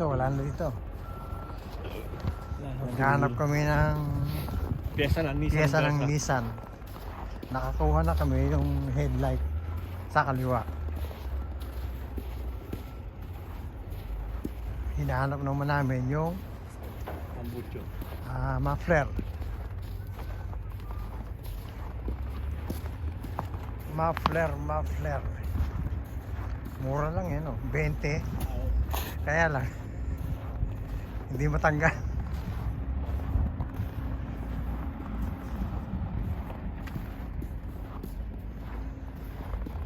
dito, wala na dito. Naghanap kami ng Pyesa na, Nissan. pyesa ng. Nissan. Nakakuha na kami yung headlight sa kaliwa. Hinahanap naman namin yung Tambucho. ah, muffler. Muffler, muffler. Mura lang yan, oh. 20. Kaya lang, hindi matanggal.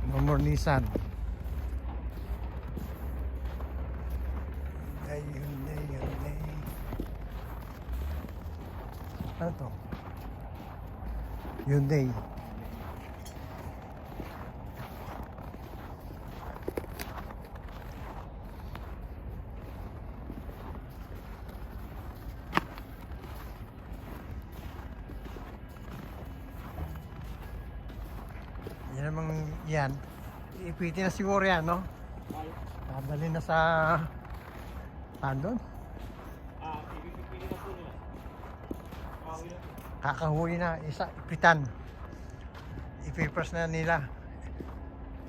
No more Nissan. Hyundai, Hyundai, Hyundai. Ano to? Hyundai. Yan namang yan. Ipitin na siguro yan, no? Dadali na sa... Saan doon? Ah. Kakahuli na isa, ipitan. Ipipers na nila.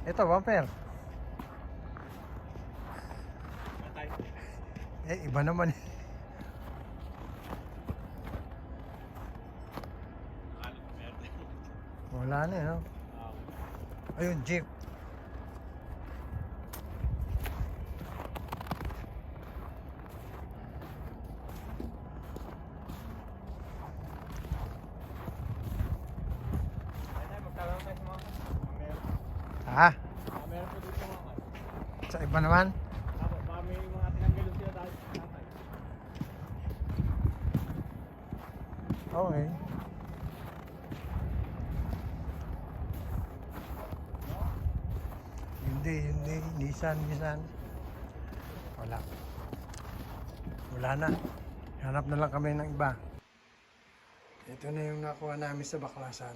Ito, bumper. Eh, iba naman. Meron. Wala na, eh, no? Ayun, jeep. Ha? Meron po dito. Sa iba naman? Tapos, baka may mga tinanggal sila tayo sa tatay. Okay. Hindi, hindi. Nissan, Nissan. Wala. Wala na. Hanap na lang kami ng iba. Ito na yung nakuha namin sa baklasan.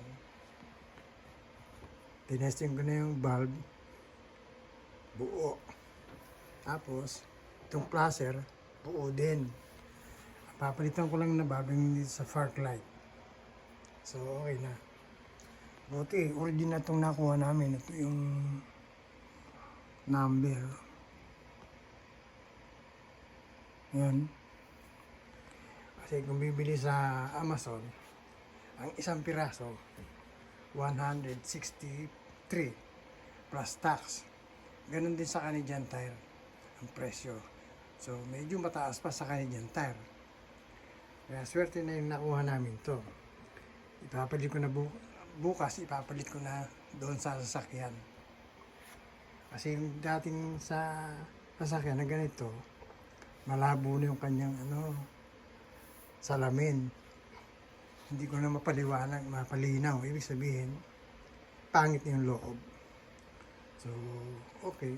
Tinesting ko na yung bulb. Buo. Tapos, itong placer, buo din. Papalitan ko lang na babing dito sa far light. So, okay na. Buti, original itong nakuha namin. Ito yung number. Yan. Kasi kung bibili sa Amazon, ang isang piraso, 163 plus tax. Ganon din sa Canadian Tire ang presyo. So, medyo mataas pa sa Canadian Tire. Kaya swerte na yung nakuha namin to. Ipapalit ko na bu- bukas, ipapalit ko na doon sa sasakyan. Kasi dating sa sasakyan na ganito, malabo na yung kanyang ano, salamin. Hindi ko na mapaliwanag, mapalinaw. Ibig sabihin, pangit yung loob. So, okay.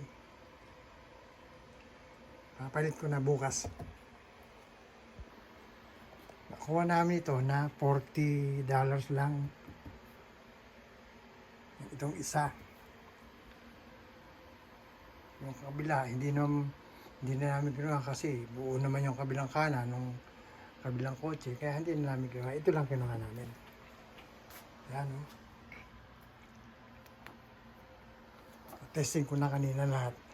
Papalit ko na bukas. Nakuha namin ito na $40 lang. Itong isa. Yung kabila, hindi na, hindi na namin kinuha kasi buo naman yung kabilang kanan nung kabilang kotse. Kaya hindi na namin kinuha. Ito lang kinuha namin. Yan, oh. Testing ko na kanina lahat.